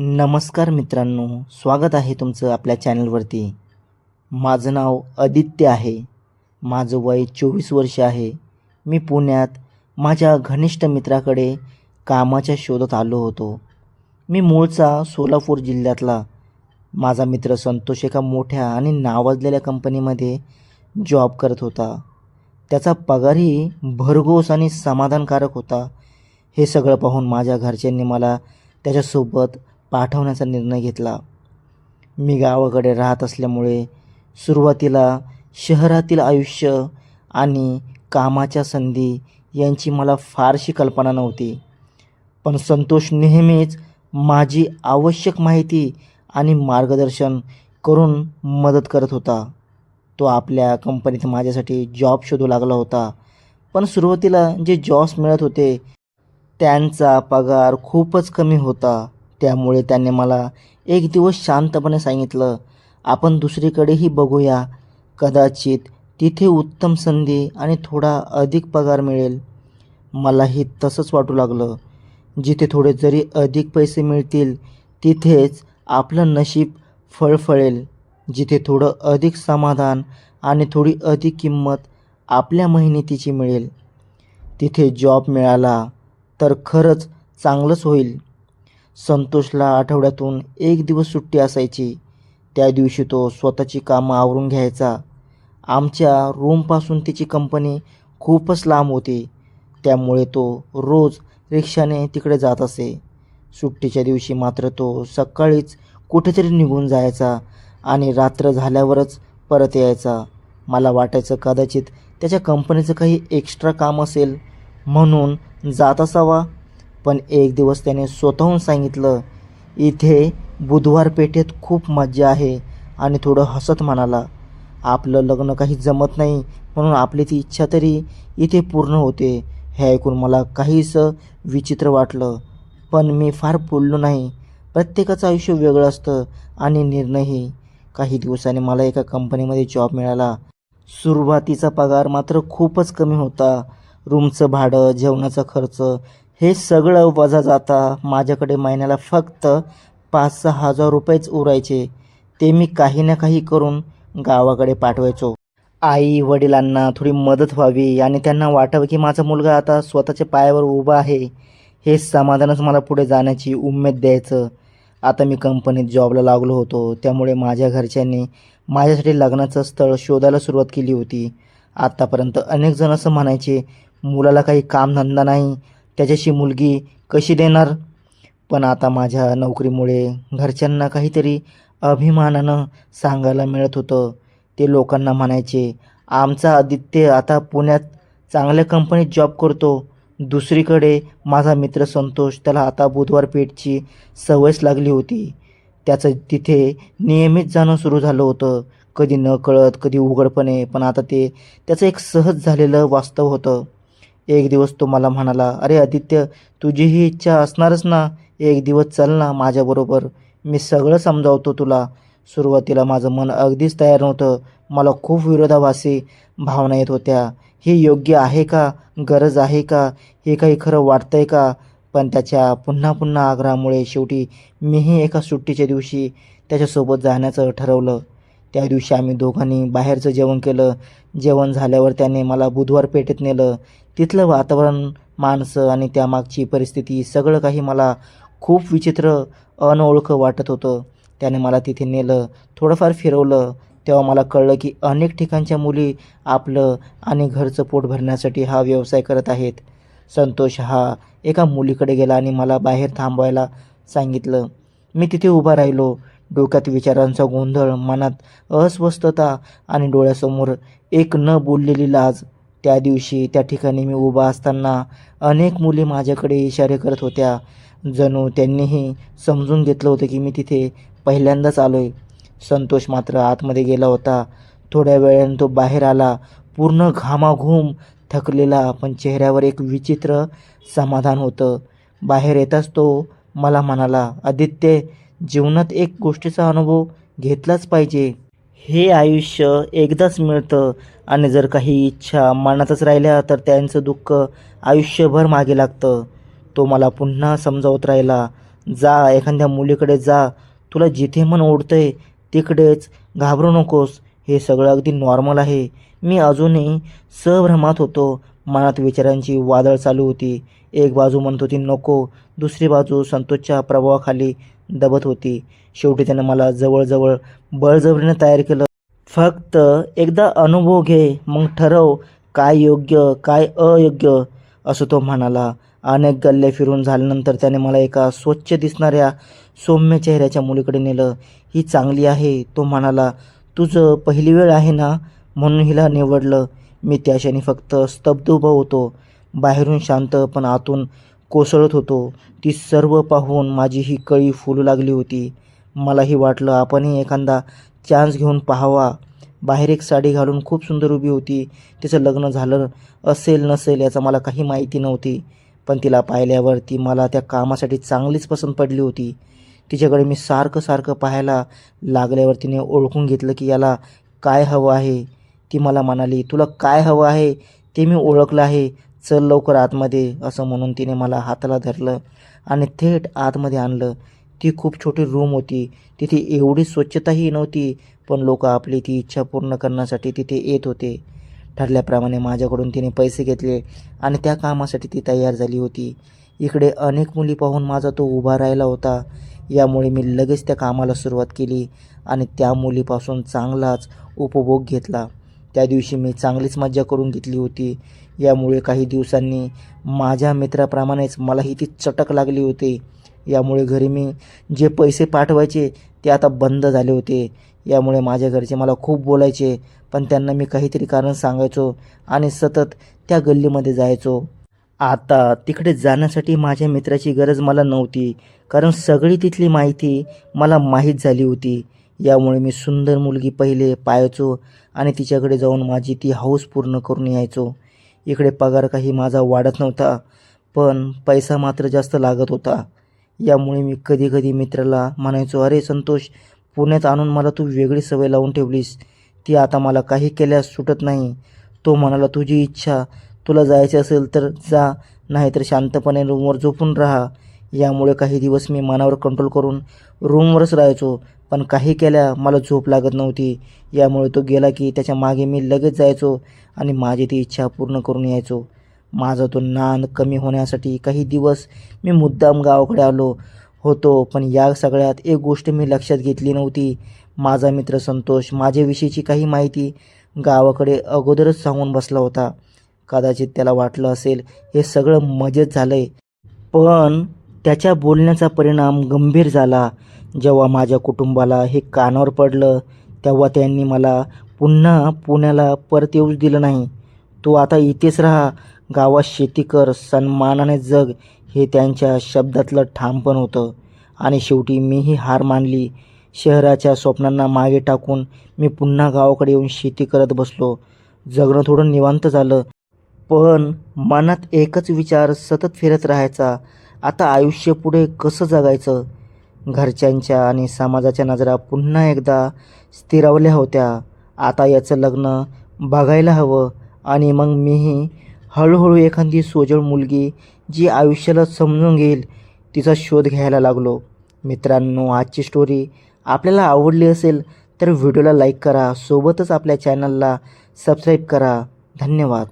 नमस्कार मित्रांनो स्वागत आहे तुमचं आपल्या चॅनलवरती. माझं नाव आदित्य आहे. माझं वय चोवीस वर्ष आहे. मी पुण्यात माझ्या घनिष्ठ मित्राकडे कामाच्या शोधात आलो होतो. मी मूळचा सोलापूर जिल्ह्यातला. माझा मित्र संतोष एका मोठ्या आणि नावाजलेल्या कंपनीमध्ये जॉब करत होता. त्याचा पगारही भरघोस आणि समाधानकारक होता. हे सगळं पाहून माझ्या घरच्यांनी मला त्याच्यासोबत पाठवण्याचा निर्णय घेतला. मी गावाकडे राहत असल्यामुळे सुरुवातीला शहरातील आयुष्य आणि कामाच्या संधी यांची मला फारशी कल्पना नव्हती. पण संतोष नेहमीच माझी आवश्यक माहिती आणि मार्गदर्शन करून मदत करत होता. तो आपल्या कंपनीत माझ्यासाठी जॉब शोधू लागला होता. पण सुरुवातीला जे जॉब्स मिळत होते त्यांचा पगार खूपच कमी होता. त्यामुळे त्याने मला एक दिवस शांतपणे सांगितलं आपण दुसरीकडेही बघूया. कदाचित तिथे उत्तम संधी आणि थोडा अधिक पगार मिळेल. मलाही तसंच वाटू लागलं. जिथे थोडे जरी अधिक पैसे मिळतील तिथेच आपलं नशीब फळफळेल. जिथे थोडं अधिक समाधान आणि थोडी अधिक किंमत आपल्या मेहनतीची मिळेल. तिथे जॉब मिळाला तर खरंच चांगलंच होईल. संतोषला आठवड्यातून एक दिवस सुट्टी असायची. त्या दिवशी तो स्वतःची कामं आवरून घ्यायचा. आमच्या रूमपासून तिची कंपनी खूपच लांब होती. त्यामुळे तो रोज रिक्षाने तिकडे जात असे. सुट्टीच्या दिवशी मात्र तो सकाळीच कुठेतरी निघून जायचा आणि रात्र झाल्यावरच परत यायचा. मला वाटायचं कदाचित त्याच्या कंपनीचं काही एक्स्ट्रा काम असेल म्हणून जात असावा. पण एक दिवस त्याने स्वतःहून सांगितलं इथे बुधवार पेठेत खूप मज्जा आहे. आणि थोडं हसत म्हणाला आपलं लग्न काही जमत नाही म्हणून आपली ती इच्छा तरी इथे पूर्ण होते. हे ऐकून मला काहीसं विचित्र वाटलं पण मी फार बोललो नाही. प्रत्येकाचं आयुष्य वेगळं असतं आणि निर्णयही. काही दिवसांनी मला एका कंपनीमध्ये जॉब मिळाला. सुरुवातीचा पगार मात्र खूपच कमी होता. रूमचं भाडं जेवणाचा खर्च हे सगळं वजा जाता माझ्याकडे महिन्याला फक्त पाच सहा हजार रुपयेच उरायचे. ते मी काही ना काही करून गावाकडे पाठवायचो. आई वडिलांना थोडी मदत व्हावी आणि त्यांना वाटावं की माझा मुलगा आता स्वतःच्या पायावर उभा आहे. हे समाधानच मला पुढे जाण्याची उमेद द्यायचं. आता मी कंपनीत जॉबला लागलो होतो. त्यामुळे माझ्या घरच्यांनी माझ्यासाठी लग्नाचं स्थळ शोधायला सुरुवात केली होती. आत्तापर्यंत अनेक जण असं म्हणायचे मुलाला काही कामधंदा नाही. त्याच्याशी मुलगी कशी देणार? पण आता माझ्या नोकरीमुळे घरच्यांना काहीतरी अभिमानानं सांगायला मिळत होतं. ते लोकांना म्हणायचे आमचा आदित्य आता पुण्यात चांगल्या कंपनीत जॉब करतो. दुसरीकडे माझा मित्र संतोष त्याला आता बुधवार पेठची सवयच लागली होती. त्याचं तिथे नियमित जाणं सुरू झालं होतं. कधी न कळत कधी उघडपणे पण आता ते त्याचं एक सहज झालेलं वास्तव होतं. एक दिवस तो मला म्हणाला अरे आदित्य तुझी ही इच्छा असणारच ना. एक दिवस चल ना माझ्याबरोबर. मी सगळं समजावतो तुला. सुरुवातीला माझं मन अगदीच तयार नव्हतं. मला खूप विरोधाभासी भावना येत होत्या. हे योग्य आहे का? गरज आहे का? हे काही खरं वाटतंय का? पण त्याच्या पुन्हा पुन्हा आग्रहामुळे शेवटी मीही एका सुट्टीच्या दिवशी त्याच्यासोबत जाण्याचं ठरवलं. त्या दिवशी आम्ही दोघांनी बाहेरचं जेवण केलं. जेवण झाल्यावर त्याने मला बुधवार पेठेत नेलं. तिथलं वातावरण माणसं आणि त्यामागची परिस्थिती सगळं काही मला खूप विचित्र अनओळखं वाटत होतं. त्याने मला तिथे नेलं थोडंफार फिरवलं. तेव्हा मला कळलं की अनेक ठिकाणच्या मुली आपलं आणि घरचं पोट भरण्यासाठी हा व्यवसाय करत आहेत. संतोष हा एका मुलीकडे गेला आणि मला बाहेर थांबवायला सांगितलं. मी तिथे उभा राहिलो. डोक्यात विचारांचा गोंधळ मनात अस्वस्थता आणि डोळ्यासमोर एक न बोललेली लाज. त्या दिवशी त्या ठिकाणी मी उभा असताना अनेक मुली माझ्याकडे इशारे करत होत्या. जणू त्यांनीही समजून घेतलं होतं की मी तिथे पहिल्यांदाच आलो आहे संतोष मात्र आतमध्ये गेला होता. थोड्या वेळाने तो बाहेर आला. पूर्ण घामाघूम थकलेला पण चेहऱ्यावर एक विचित्र समाधान होतं. बाहेर येताच तो मला म्हणाला आदित्य जीवनात एक गोष्टीचा अनुभव घेतलाच पाहिजे. हे आयुष्य एकदाच मिळतं आणि जर काही इच्छा मनातच राहिल्या तर त्यांचं दुःख आयुष्यभर मागे लागतं. तो मला पुन्हा समजावत राहिला जा एखाद्या मुलीकडे जा. तुला जिथे मन ओढतंय तिकडेच घाबरू नकोस. हे सगळं अगदी नॉर्मल आहे. मी अजूनही सभ्रमात होतो. मनात विचारांची वादळ चालू होती. एक बाजू म्हणत होती नको. दुसरी बाजू संतोषच्या प्रभावाखाली दबत होती. शेवटी त्यानं मला जवळजवळ बळजबरीनं तयार केलं. फक्त एकदा अनुभव घे मग ठरव काय योग्य काय अयोग्य असं तो म्हणाला. अनेक गल्ले फिरून झाल्यानंतर त्याने मला एका स्वच्छ दिसणाऱ्या सौम्य चेहऱ्याच्या मुलीकडे नेलं. ही चांगली आहे तो म्हणाला. तुझं पहिली वेळ आहे ना? म्हणून हिला निवडलं. मी त्या क्षणी फक्त स्तब्ध उभा होतो. बाहेरून शांत पण आतून कोसळत होतो. ती सर्व पाहून माझी ही कळी फुलू लागली होती. मलाही वाटलं आपणही एखादा चान्स घेऊन पाहावा. बाहेर एक साडी घालून खूप सुंदर उभी होती. तिचं लग्न झालं असेल नसेल याचा मला काही माहिती नव्हती. पण तिला पाहिल्यावर ती मला त्या कामासाठी चांगलीच पसंत पडली होती. तिच्याकडे मी सारखं सारखं पाहायला लागल्यावर तिने ओळखून घेतलं की याला काय हवं आहे. ती मला म्हणाली तुला काय हवं आहे? ते मी ओळखलं आहे. चल लवकर आतमध्ये असं म्हणून तिने मला हाताला धरलं आणि थेट आतमध्ये आणलं. ती खूप छोटी रूम होती. तिथे एवढी स्वच्छताही नव्हती पण लोक आपली ती इच्छा पूर्ण करण्यासाठी तिथे येत होते. ठरल्याप्रमाणे माझ्याकडून तिने पैसे घेतले आणि त्या कामासाठी ती तयार झाली होती. इकडे अनेक मुली पाहून माझा तो उभा राहिला होता. यामुळे मी लगेच त्या कामाला सुरुवात केली आणि त्या मुलीपासून चांगलाच उपभोग घेतला. त्या दिवशी मी चांगलीच मज्जा करून घेतली होती. यामुळे काही दिवसांनी माझ्या मित्राप्रमाणेच मलाही ती चटक लागली होती. यामुळे घरी मी जे पैसे पाठवायचे ते आता बंद झाले होते. यामुळे माझ्या घरचे मला खूप बोलायचे पण त्यांना मी काहीतरी कारण सांगायचो आणि सतत त्या गल्लीमध्ये जायचो. आता तिकडे जाण्यासाठी माझ्या मित्राची गरज मला नव्हती कारण सगळी तिथली माहिती मला माहीत झाली होती. यामुळे मी सुंदर मुलगी पहिले पाहायचो आणि तिच्याकडे जाऊन माझी ती हौस पूर्ण करून यायचो. इकडे पगार काही माझा वाढत नव्हता पण पैसा मात्र जास्त लागत होता. यामुळे मी कधी कधी मित्राला म्हणायचो अरे संतोष पुण्यात आणून मला तू वेगळी सवय लावून ठेवलीस. ती आता मला काही केल्यास सुटत नाही. तो म्हणाला तुझी इच्छा तुला जायचे असेल तर जा नाहीतर शांतपणे रूमवर झोपून राहा. यामुळे काही दिवस मी मनावर कंट्रोल करून रूमवरच राहायचो. पण काही केल्या मला झोप लागत नव्हती. यामुळे तो गेला की त्याच्यामागे मी लगेच जायचो आणि माझी ती इच्छा पूर्ण करून यायचो. माझा तो नांद कमी होण्यासाठी काही दिवस मी मुद्दाम गावाकडे आलो होतो पण या सगळ्यात एक गोष्ट मी लक्षात घेतली नव्हती. माझा मित्र संतोष माझ्याविषयीची काही माहिती गावाकडे अगोदरच सांगून बसला होता. कदाचित त्याला वाटलं असेल हे सगळं मजेत झालं आहे पण त्याच्या बोलण्याचा परिणाम गंभीर झाला. जेव्हा माझ्या कुटुंबाला हे कानावर पडलं तेव्हा त्यांनी मला पुन्हा पुण्याला परत येऊच दिलं नाही. तू आता इथेच राहा. गावात शेती कर. सन्मानाने जग हे त्यांच्या शब्दातलं ठामपण होतं. आणि शेवटी मीही हार मानली. शहराच्या स्वप्नांना मागे टाकून मी पुन्हा गावाकडे येऊन शेती करत बसलो. जगणं थोडं निवांत झालं. पण मनात एकच विचार सतत फिरत राहायचा. आता आयुष्य पुढे कसं जगायचं? घरच्यांच्या आणि समाजाच्या नजरा पुन्हा एकदा स्थिरावल्या होत्या. आता याचं लग्न बघायला हवं आणि मग मीही हळूहळू एखादी सोजळ मुलगी जी आयुष्याला समजून घेईल तिचा शोध घ्यायला लागलो. मित्रांनो आजची स्टोरी आपल्याला आवडली असेल तर व्हिडिओला लाईक करा सोबतच आपल्या चॅनलला सबस्क्राईब करा. धन्यवाद.